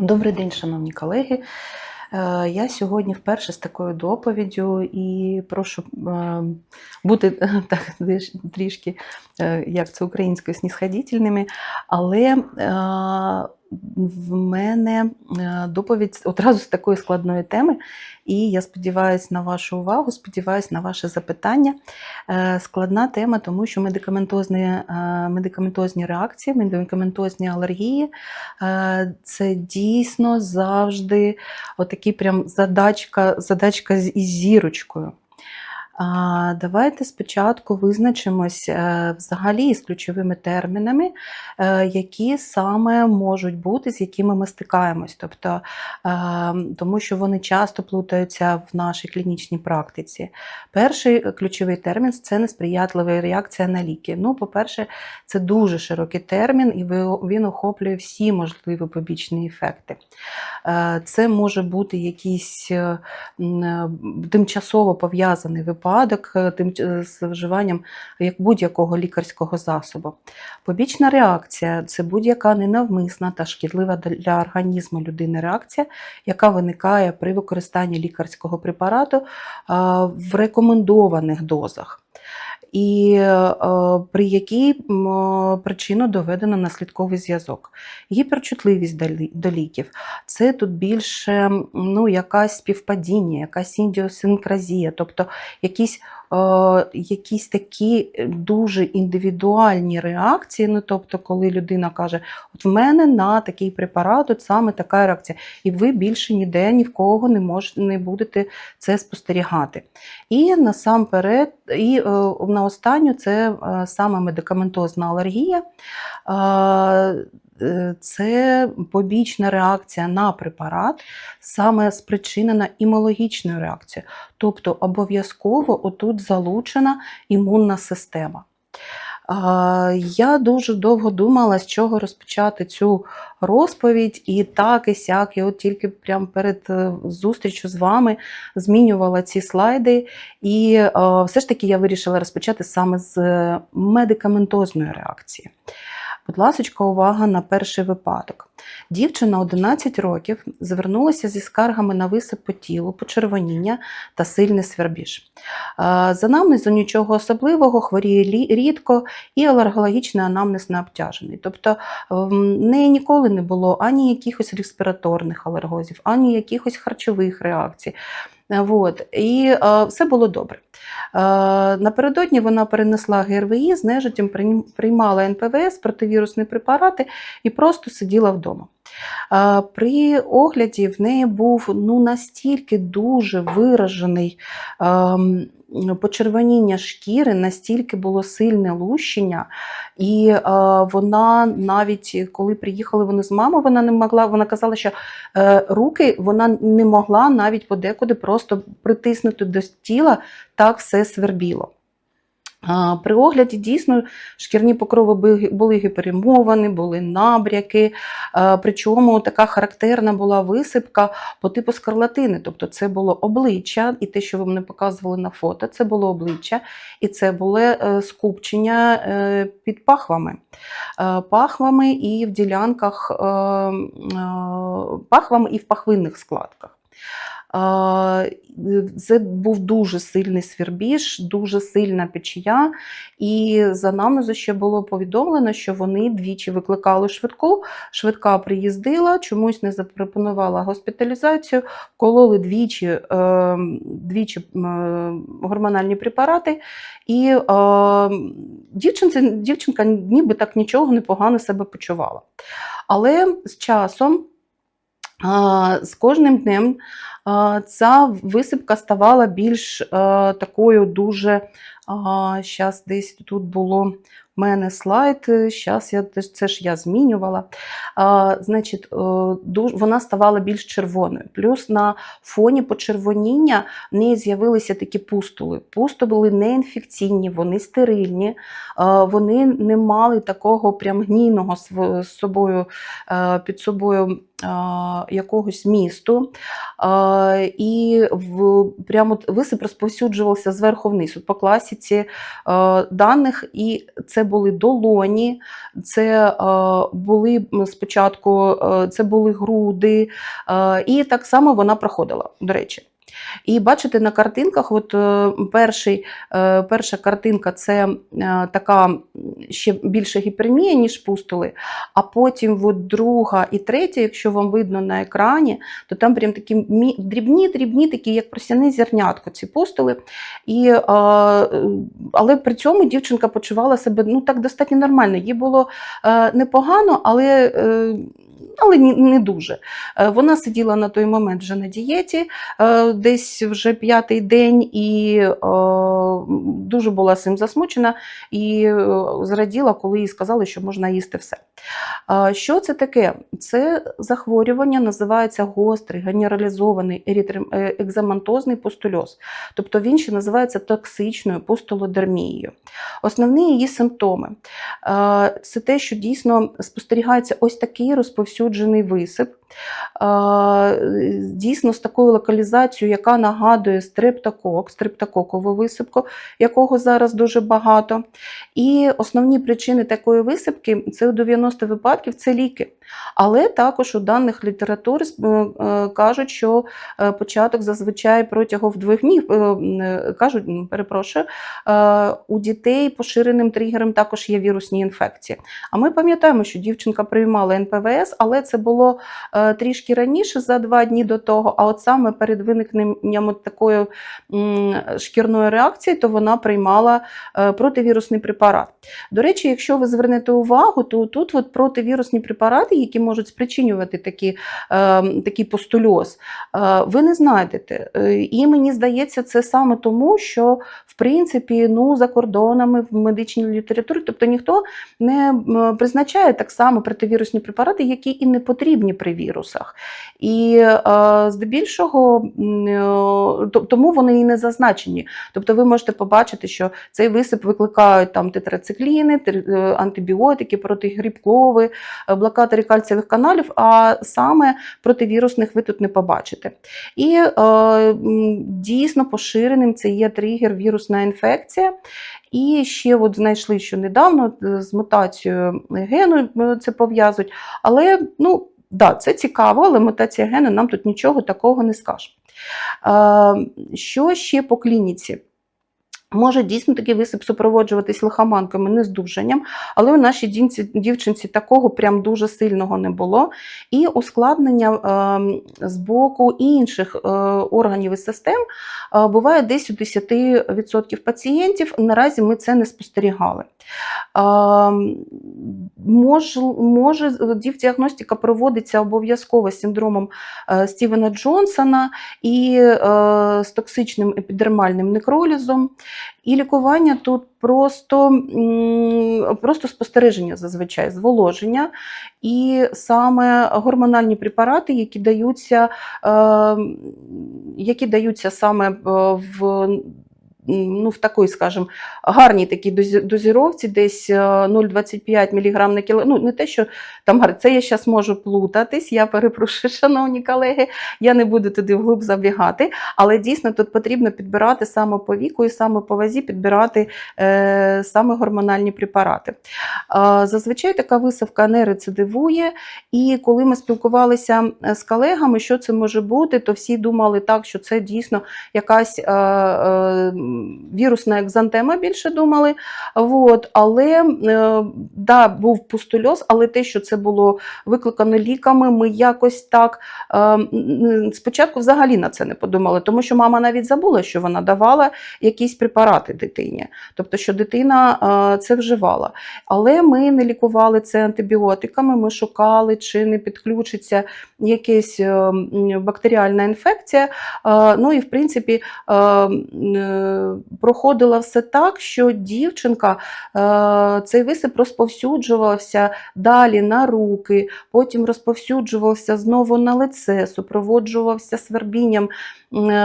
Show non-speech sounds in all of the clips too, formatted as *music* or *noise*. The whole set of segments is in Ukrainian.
Добрий день, шановні колеги. Е, Я сьогодні вперше з такою доповіддю і прошу е, бути е, так трішки, як це українською, снісходітельними, але в мене е, доповідь одразу з такої складної теми, і я сподіваюся на вашу увагу, сподіваюся на ваше запитання. Е, Складна тема, тому що медикаментозні, е, медикаментозні реакції, медикаментозні алергії це дійсно завжди отакі прям задачка, задачка із зірочкою. Давайте спочатку визначимось е, взагалі із ключовими термінами, е, які саме можуть бути, з якими ми стикаємось. Тобто, е, тому що вони часто плутаються в нашій клінічній практиці. Перший ключовий термін це несприятлива реакція на ліки. Ну, по-перше, це дуже широкий термін, і він охоплює всі можливі побічні ефекти. Це може бути якийсь тимчасово пов'язаний випадок е, тим- е, з вживанням як будь-якого лікарського засобу. Побічна реакція це будь-яка ненавмисна та шкідлива для організму людини реакція, яка виникає при використанні лікарського препарату е, в рекомендованих дозах. І е, при якій причину доведено наслідковий зв'язок. Гіперчутливість до лі- до ліків це тут більше ну, якась співпадіння, якась індіосинкразія, тобто якісь, якісь такі дуже індивідуальні реакції. Ну, тобто, коли людина каже, от в мене на такий препарат от саме така реакція, і ви більше ніде ні в кого не можете не будете це спостерігати. І насамперед, і е, на останню це е, саме медикаментозна алергія. Е, Це побічна реакція на препарат, саме спричинена імунологічною реакцією. Тобто обов'язково отут залучена імунна система. Я дуже довго думала, з чого розпочати цю розповідь, і так, і сяк, і от тільки прямо перед е, зустрічю з вами змінювала ці слайди. І е, все ж таки я вирішила розпочати саме з медикаментозної реакції. Будь ласка, увага на перший випадок. Дівчина 11 років звернулася зі скаргами на висип по тілу, почервоніння та сильний свербіж. За анамнезу нічого особливого, хворіє рідко і алергологічний анамнез не обтяжений. Тобто в неї ніколи не було ані якихось респіраторних алергозів, ані якихось харчових реакцій. Вот. І е, все було добре. Е, напередодні вона перенесла ГРВІ, з нежиттям прийм- приймала НПВС, противірусні препарати і просто сиділа вдома. При огляді в неї був ну, настільки дуже виражений ем, почервоніння шкіри, настільки було сильне лущення, і е, вона навіть коли приїхали вони з мамою, вона не могла, вона казала, що е, руки вона не могла навіть подекуди просто притиснути до тіла, так все свербіло. При огляді дійсно шкірні покрови були- гіперемовані, були набряки, причому така характерна була висипка по типу скарлатини. Тобто це було обличчя, і те, що ви мені показували на фото, це було обличчя, і це було е, скупчення е, під пахвами. Е, Пахвами і в ділянках е, е, пахвами і в пахвинних складках. Е, Це був дуже сильний свербіж, дуже сильна печія. І за анамнезу ще було повідомлено, що вони двічі викликали швидку. Швидка приїздила, чомусь не запропонувала госпіталізацію, кололи двічі, е, двічі е, гормональні препарати. І дівчинці, дівчинка ніби так нічого непогано себе почувала. Але з часом, з кожним днем ця висипка ставала більш такою дуже. Зараз десь тут було в мене слайд, зараз я це ж я змінювала. А, Значить, е, вона ставала більш червоною. Плюс на фоні почервоніння в неї з'явилися такі пустули. Пустули не інфекційні, вони стерильні, е, вони не мали такого прям гнійного з собою, е, під собою е, якогось місту. Е, І в, прямо висип розповсюджувався зверху вниз. От по класі аналітиці е, даних, і це були долоні, це е, були спочатку е, це були груди, і так само вона проходила, до речі. І бачите на картинках, от е, перший, е, перша картинка це е, така ще більше гіпермія, ніж пустули. А потім от друга і третя, якщо вам видно на екрані, то там прям такі дрібні, дрібні, такі, як просяне зернятко, ці пустули. І, але при цьому дівчинка почувала себе ну, так достатньо нормально. Їй було непогано, але. Але не дуже. Е, Вона сиділа на той момент вже на дієті, е, десь вже п'ятий день, і е, дуже була цим засмучена і зраділа, коли їй сказали, що можна їсти все. Що це таке? Це захворювання називається гострий генералізований екзамантозний пустульоз. Тобто він ще називається токсичною пустулодермією. Основні її симптоми це те, що дійсно спостерігається ось такий розповсюджений висип. Дійсно, з такою локалізацією, яка нагадує стрептокок, стрептококову висипку, якого зараз дуже багато. І основні причини такої висипки це у 90 випадків це ліки. Але також у даних літератур е, кажуть, що е, початок зазвичай протягом двох днів е, кажуть, перепрошую, у дітей поширеним тригером також є вірусні інфекції. А ми пам'ятаємо, що дівчинка приймала НПВС, але це було трішки раніше за два дні до того. А от саме перед виникненням такої шкірної реакції, то вона приймала е, противірусний препарат. До речі, якщо ви звернете увагу, то тут от противірусні препарати, які можуть спричинювати такі, е, такий постульоз, е, ви не знайдете. Е, І мені здається, це саме тому, що в принципі ну, за кордонами в медичній літературі, тобто ніхто не призначає так само противірусні препарати, які і не потрібні при вірусах. І е, здебільшого е, тому вони і не зазначені. Тобто ви можете побачити, що цей висип викликають там тетрацикліни, е, антибіотики, протигрибкові, е, блокатори кальцієвих каналів, а саме противірусних ви тут не побачите. І дійсно поширеним це є тригер вірусна інфекція. І ще от знайшли, що недавно з мутацією гену це пов'язують. Але ну, да, це цікаво, але мутація гену нам тут нічого такого не скаже. Е, Що ще по клініці? Може дійсно такий висип супроводжуватись лихоманками, нездужанням, але у нашій дінці- дівчинці такого прям дуже сильного не було. І ускладнення е, з боку інших е, органів і систем е, буває десь у 10% пацієнтів. Наразі ми це не спостерігали. Е, мож, може, діагностика проводиться обов'язково з синдромом е, Стівена Джонсона і е, з токсичним епідермальним некролізом. І лікування тут просто, просто спостереження зазвичай, зволоження, і саме гормональні препарати, які даються, е, які даються саме е, в. Ну, в такій, скажімо, гарній такій дозіровці, десь е, 0,25 мг на кіло. Ну, не те, що там це я зараз можу плутатись. Я перепрошую, *laughs* шановні колеги, я не буду туди вглуб забігати. Але дійсно тут потрібно підбирати саме по віку і саме по вазі підбирати е, саме гормональні препарати. Е, зазвичай така висавка не рецидивує, і коли ми спілкувалися е, з колегами, що це може бути, то всі думали так, що це дійсно якась е, е, вірусна екзантема, більше думали. От, але е, да, був пустульоз, але те, що це було викликано ліками, ми якось так е, спочатку взагалі на це не подумали, тому що мама навіть забула, що вона давала якісь препарати дитині, тобто, що дитина е, це вживала. Але ми не лікували це антибіотиками, ми шукали, чи не підключиться якась бактеріальна інфекція. Ну і в принципі проходило все так, що дівчинка е, цей висип розповсюджувався далі на руки, потім розповсюджувався знову на лице, супроводжувався свербінням е,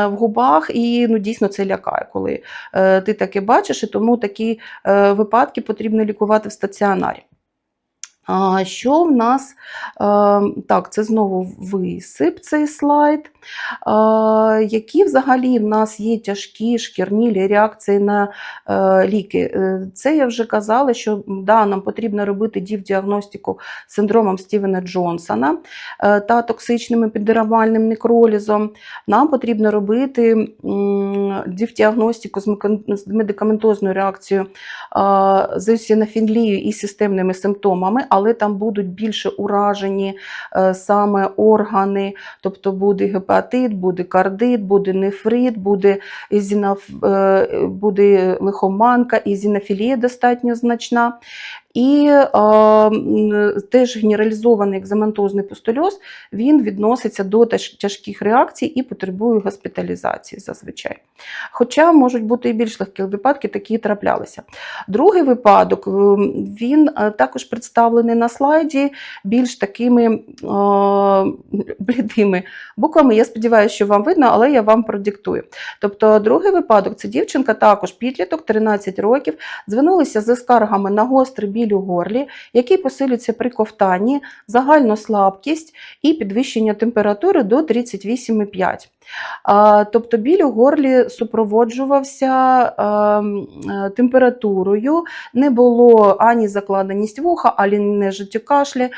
в губах, і ну, дійсно це лякає, коли е, ти таке бачиш, і тому такі випадки потрібно лікувати в стаціонарі. Що в нас? Е, Так, це знову висип цей слайд. Е, Які взагалі в нас є тяжкі шкірнілі реакції на е, ліки? Це я вже казала, що да, нам потрібно робити дів-діагностику синдромом Стівена Джонсона та токсичним епідермальним некролізом. Нам потрібно робити дів-діагностику з медикаментозною реакцією з есінофілією і системними симптомами, але там будуть більше уражені е, саме органи, тобто буде гепатит, буде кардит, буде нефрит, буде, ізінаф, е, буде лихоманка, ізінофілія достатньо значна. І е, теж генералізований екзаментозний пустульоз він відноситься до тяжких реакцій і потребує госпіталізації зазвичай. Хоча можуть бути і більш легкі випадки, такі і траплялися. Другий випадок ем, він е, також представлений на слайді більш такими е, блідими буквами. Я сподіваюся, що вам видно, але я вам продиктую. Тобто, другий випадок це дівчинка, також підліток, 13 років, звернулися зі скаргами на гострий біль у горлі, який посилюється при ковтанні, загальну слабкість і підвищення температури до 38,5. Тобто біль у горлі супроводжувався ем, е, температурою, не було ані закладеність вуха, ані не життєкашлі. Е,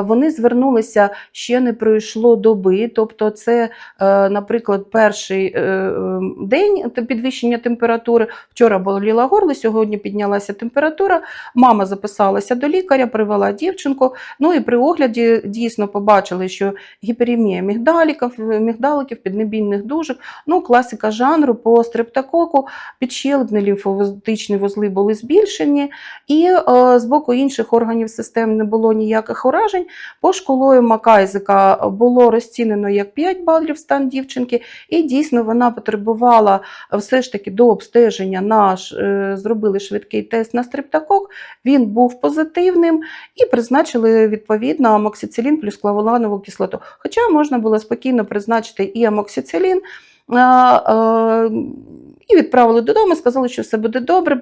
Вони звернулися ще не пройшло доби, тобто це, е, наприклад, перший е, е, день підвищення температури. Вчора боліло горло, сьогодні піднялася температура. Мама записалася до лікаря, привела дівчинку. Ну і при огляді дійсно побачили, що гіперемія мігдаліків, мігдаликів, піднебійних дужок, ну класика жанру по стрептококу, підщелепні лімфоцитичні вузли були збільшені, і е, з боку інших органів системи не було ніяких уражень. По школою Макайзика було розцінено як 5 балів стан дівчинки, і дійсно вона потребувала все ж таки до обстеження. Наш е, зробили швидкий тест на стрептокок, він був позитивним і призначили відповідно амоксицилін плюс клавуланову кислоту. Хоча можна було спокійно призначити і амоксицилін. І відправили додому, сказали, що все буде добре,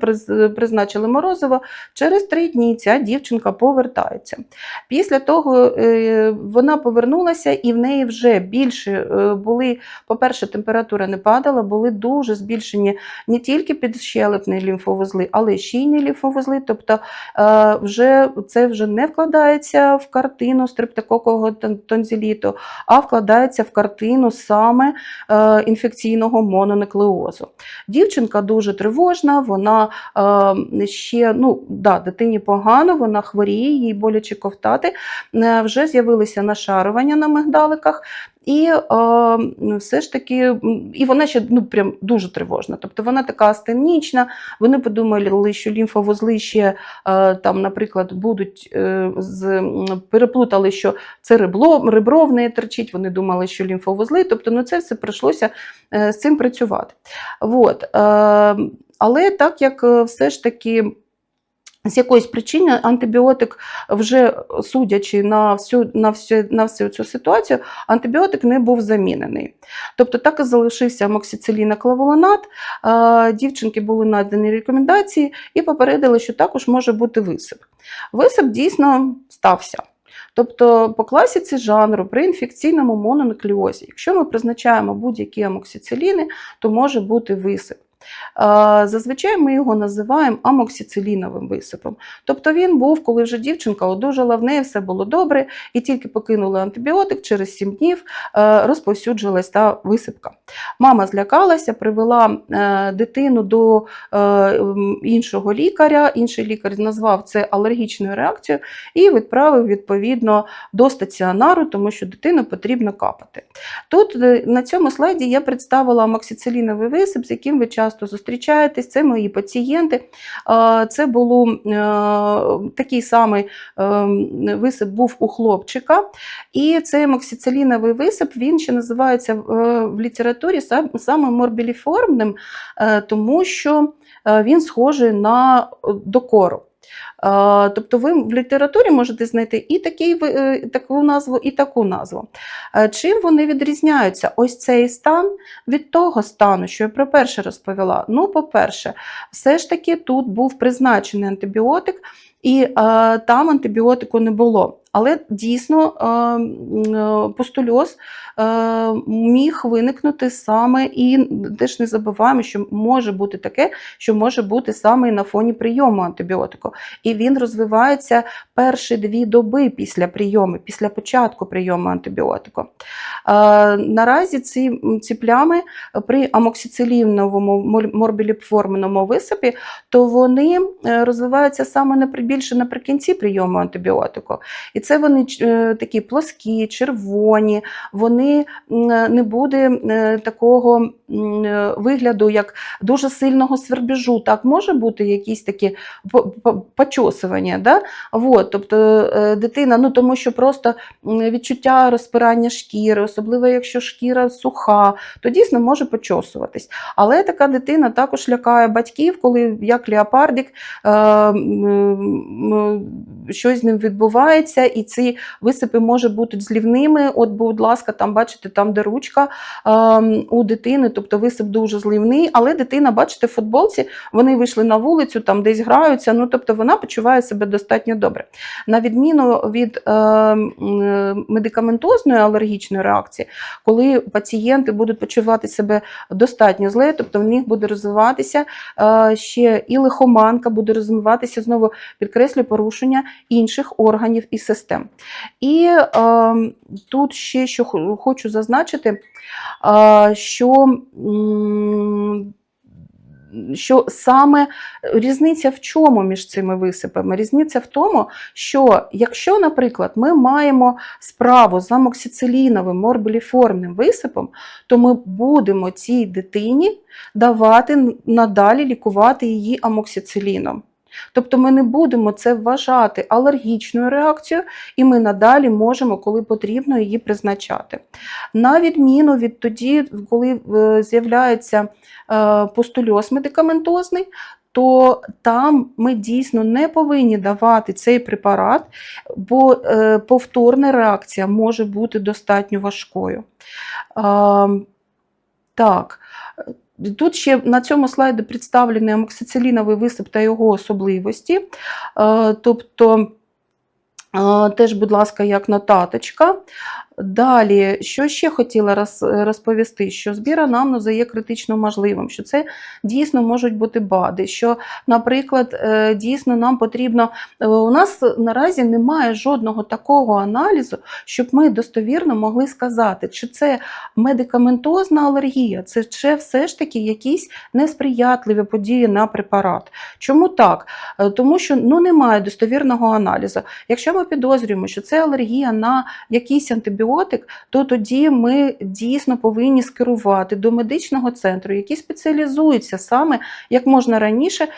призначили морозиво. Через три дні ця дівчинка повертається. Після того е, вона повернулася, і в неї вже більше е, були, по-перше, температура не падала, були дуже збільшені не тільки підщелепні лімфовузли, але й щійні лімфовузли. Тобто е, вже це вже не вкладається в картину стрептококового тон- тонзиліту, а вкладається в картину саме інфекційного мононуклеозу. Дівчинка дуже тривожна, вона е, ще ну, да, дитині погано, вона хворіє, їй боляче ковтати. Е, Вже з'явилися нашарування на мигдаликах. І е, все ж таки, і вона ще ну, прям дуже тривожна. Тобто вона така астенічна. Вони подумали, що лімфовузли ще е, там, наприклад, будуть е, з, переплутали, що це ребро, ребро в неї терчить. Вони думали, що лімфовузли. Тобто, ну це все прийшлося е, з цим працювати. От. Е, але так як е, все ж таки. З якоїсь причини антибіотик, вже судячи на всю, на, всю, на всю цю ситуацію, антибіотик не був замінений. Тобто так і залишився амоксициліноклавулонат, е, дівчинки були надані рекомендації і попередили, що також може бути висип. Висип дійсно стався. Тобто по класіці жанру при інфекційному мононуклеозі, якщо ми призначаємо будь-які амоксициліни, то може бути висип. Е, Зазвичай ми його називаємо амоксициліновим висипом. Тобто він був, коли вже дівчинка одужала, в неї все було добре, і тільки покинули антибіотик, через 7 днів е, розповсюджилась та висипка. Мама злякалася, привела е, дитину до іншого лікаря. Інший лікар назвав це алергічною реакцією і відправив відповідно до стаціонару, тому що дитину потрібно капати. Тут на цьому слайді я представила амоксициліновий висип, з яким ви часто зустрічаєтесь. Це мої пацієнти. Це було е, такий самий е, висип був у хлопчика. І цей моксициліновий висип він ще називається е, в літературі сам- саме морбіліформним, тому що він схожий на докору. Тобто ви в літературі можете знайти і такий, е, таку назву, і таку назву. Чим вони відрізняються? Ось цей стан від того стану, що я про перше розповіла. Ну, по-перше, все ж таки тут був призначений антибіотик, і там антибіотику не було. Але дійсно е, е, пустульоз е, міг виникнути саме і теж не забуваємо, що може бути таке, що може бути саме і на фоні прийому антибіотику. І він розвивається перші дві доби після прийому, після початку прийому антибіотику. Наразі ці, ці плями при амоксициліновому мор- морбіліпформеному висипі, то вони розвиваються саме більше наприкінці прийому антибіотику. І це вони е, такі плоскі, червоні, вони не буде е, такого е, вигляду, як дуже сильного свербіжу. Так, може бути якісь такі по- по- почосування. Да? Вот, тобто е, дитина, ну тому що просто відчуття розпирання шкіри, особливо якщо шкіра суха, то дійсно може почосуватись. Але така дитина також лякає батьків, коли як леопардик, е, щось з ним відбувається, і ці висипи можуть бути злівними. От, будь ласка, там бачите, там де ручка е, у дитини, тобто висип дуже зливний, але дитина, бачите, в футболці вони вийшли на вулицю, там десь граються. Ну тобто вона почуває себе достатньо добре. На відміну від е, медикаментозної алергічної реакції, коли пацієнти будуть почувати себе достатньо зле, тобто в них буде розвиватися е, ще і лихоманка, буде розвиватися знову підкреслю порушення інших органів і систем. І е, тут ще що хочу зазначити, е, що що саме різниця в чому між цими висипами? Різниця в тому, що якщо, наприклад, ми маємо справу з амоксициліновим морбіліформним висипом, то ми будемо цій дитині давати надалі лікувати її амоксициліном. Тобто ми не будемо це вважати алергічною реакцією, і ми надалі можемо, коли потрібно, її призначати. На відміну від тоді, коли е, з'являється е, пустульоз медикаментозний, то там ми дійсно не повинні давати цей препарат, бо е, повторна реакція може бути достатньо важкою. Так. Тут ще на цьому слайді представлений амоксициліновий висип та його особливості. Е, Тобто, е, теж, будь ласка, як нотаточка. Далі, що ще хотіла розповісти, що збір анамнезу є критично можливим, що це дійсно можуть бути БАДи, що, наприклад, е, дійсно нам потрібно, е, у нас наразі немає жодного такого аналізу, щоб ми достовірно могли сказати, чи це медикаментозна алергія, це чи все ж таки якісь несприятливі події на препарат. Чому так? Е, Тому що ну, немає достовірного аналізу. Якщо ми підозрюємо, що це алергія на якийсь антибіотик, то тоді ми дійсно повинні скерувати до медичного центру, який спеціалізується саме як можна раніше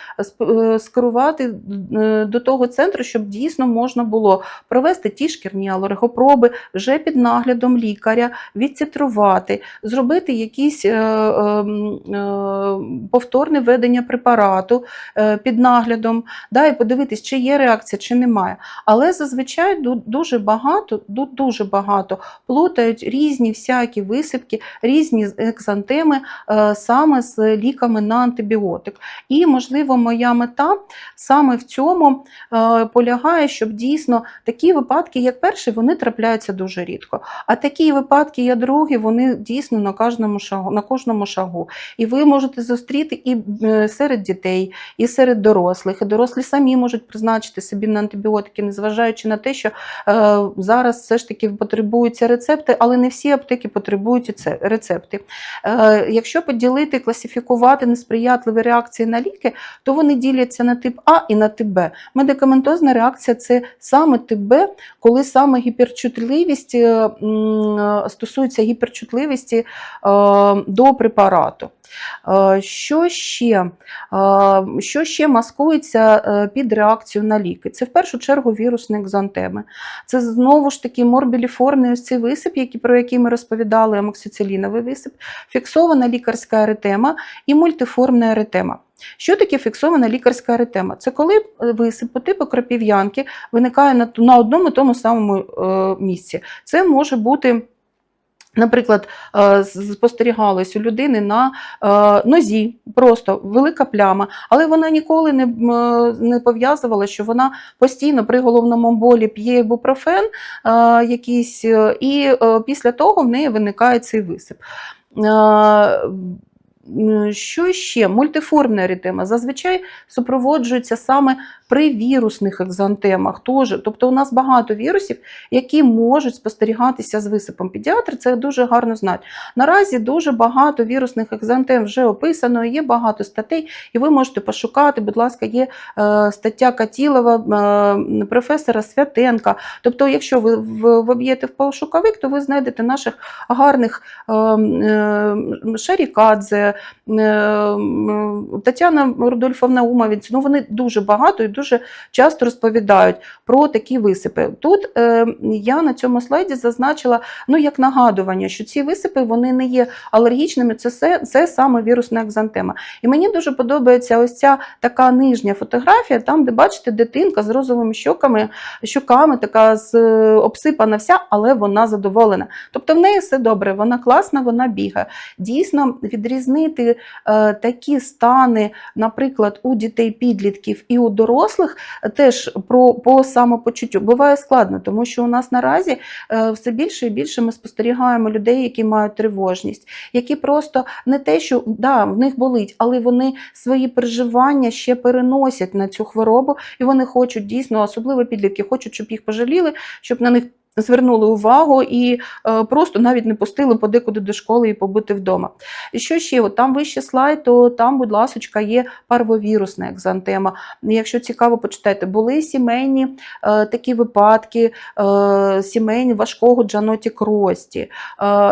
е, скерувати е, до того центру, щоб дійсно можна було провести ті шкірні алергопроби вже під наглядом лікаря, відцитрувати, зробити якісь е, е, е, повторне введення препарату під наглядом, да, і подивитись, чи є реакція, чи немає. Але зазвичай дуже багато, ду- дуже багато плутають різні всякі висипки, різні екзантеми е, саме з ліками на антибіотик. І, можливо, моя мета саме в цьому е, полягає, щоб дійсно такі випадки, як перший, вони трапляються дуже рідко. А такі випадки, як другі, вони дійсно на кожному шагу, на кожному шагу. І ви можете зустріти і е, серед дітей, і серед дорослих. І дорослі самі можуть призначити собі на антибіотики, незважаючи на те, що зараз все ж таки потребуються рецепти, але не всі аптеки потребують це рецепти. Е, якщо поділити, класифікувати несприятливі реакції на ліки, то вони діляться на тип А і на тип Б. Медикаментозна реакція це саме тип Б, коли саме гіперчутливість е, е, стосується гіперчутливості до препарату. Що ще? Що ще маскується під реакцію на ліки? Це в першу чергу вірусні екзантеми. Це знову ж таки ось цей висип, який, про який ми розповідали, амоксициліновий висип, фіксована лікарська еретема і мультиформна еретема. Що таке фіксована лікарська еретема? Це коли е, висип по типу крапів'янки виникає на, одному тому самому е, місці. Це може бути Наприклад, е, спостерігалось у людини на е, нозі просто велика пляма, але вона ніколи не, е, не пов'язувала, що вона постійно при головному болі п'є ібупрофен е, якийсь, і після того в неї виникає цей висип. Що ще? Мультиформна еритема зазвичай супроводжується саме при вірусних екзантемах. Теж. Тобто у нас багато вірусів, які можуть спостерігатися з висипом. Педіатри це дуже гарно знають. Наразі дуже багато вірусних екзантем вже описано, є багато статей, і ви можете пошукати, будь ласка, є е, стаття Катілова, е, професора Святенка. Тобто, якщо ви воб'єте в пошуковик, то ви знайдете наших гарних е, Шарікадзе, Тетяна Рудольфовна Умовець. Ну, вони дуже багато і дуже часто розповідають про такі висипи. Тут е, я на цьому слайді зазначила ну, як нагадування, що ці висипи вони не є алергічними, це, все, це саме вірусна екзантема. І мені дуже подобається ось ця така нижня фотографія, там, де бачите, дитинка з розовими щоками, щоками, така з, е, обсипана вся, але вона задоволена. Тобто в неї все добре, вона класна, вона бігає. Дійсно, відрізнити е, такі стани, наприклад, у дітей-підлітків і у дорослих, е, теж про, по самопочуттю буває складно, тому що у нас наразі е, все більше і більше ми спостерігаємо людей, які мають тривожність, які просто не те, що да, в них болить, але вони свої переживання ще переносять на цю хворобу, і вони хочуть дійсно, особливо підлітки, хочуть, щоб їх пожаліли, щоб на них. Звернули увагу і е, просто навіть не пустили подекуди до школи і побути вдома. І що ще? От там вище слайд, то там, будь ласочка, є парвовірусна екзантема. Якщо цікаво, почитайте, були сімейні е, такі випадки, е, сімейні важкого джаноті крості,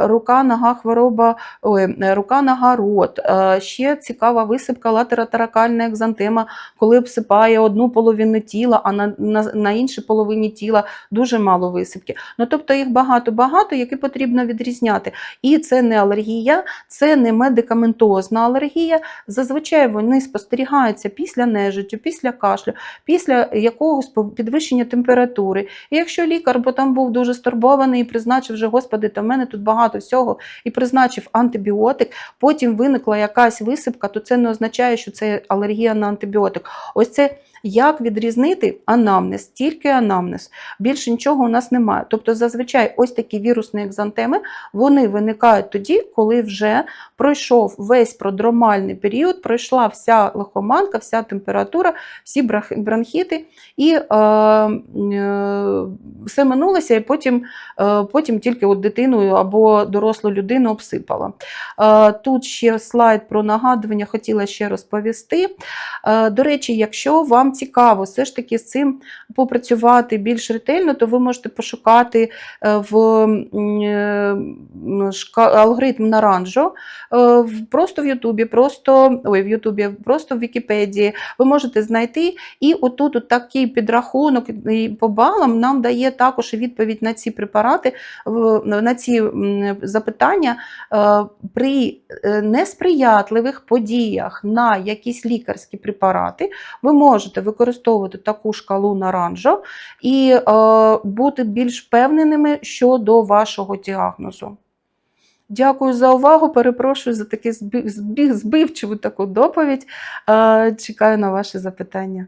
рука, нога, хвороба, ой, рука, нога, рот. Ще цікава висипка латеротаракальна екзантема, коли обсипає одну половину тіла, а на, на, на іншій половині тіла дуже мало висипки. Ну, тобто їх багато-багато, які потрібно відрізняти. І це не алергія, це не медикаментозна алергія. Зазвичай вони спостерігаються після нежиттю, після кашлю, після якогось підвищення температури. І якщо лікар, бо там був дуже стурбований і призначив вже, господи, та в мене тут багато всього, і призначив антибіотик, потім виникла якась висипка, то це не означає, що це алергія на антибіотик. Ось це як відрізнити анамнез, тільки анамнез. Більше нічого у нас немає. Тобто, зазвичай, ось такі вірусні екзантеми вони виникають тоді, коли вже пройшов весь продромальний період, пройшла вся лихоманка, вся температура, всі бронхіти, і е, е, все минулося, і потім, е, потім тільки от дитину або дорослу людину обсипала. Е, тут ще слайд про нагадування, хотіла ще розповісти. Е, До речі, якщо вам цікаво все ж таки з цим попрацювати більш ретельно, то ви можете пошукати е, в е, алгоритм Наранжо е, просто в Ютубі, просто ой, в Ютубі, просто в Вікіпедії. Ви можете знайти, і отут от такий підрахунок по балам нам дає також відповідь на ці препарати, на ці запитання при несприятливих подіях на якісь лікарські препарати, ви можете використовувати таку шкалу наранжо і бути більш впевненими щодо вашого діагнозу. Дякую за увагу. Перепрошую за таку збивчиву таку доповідь. Е, Чекаю на ваші запитання.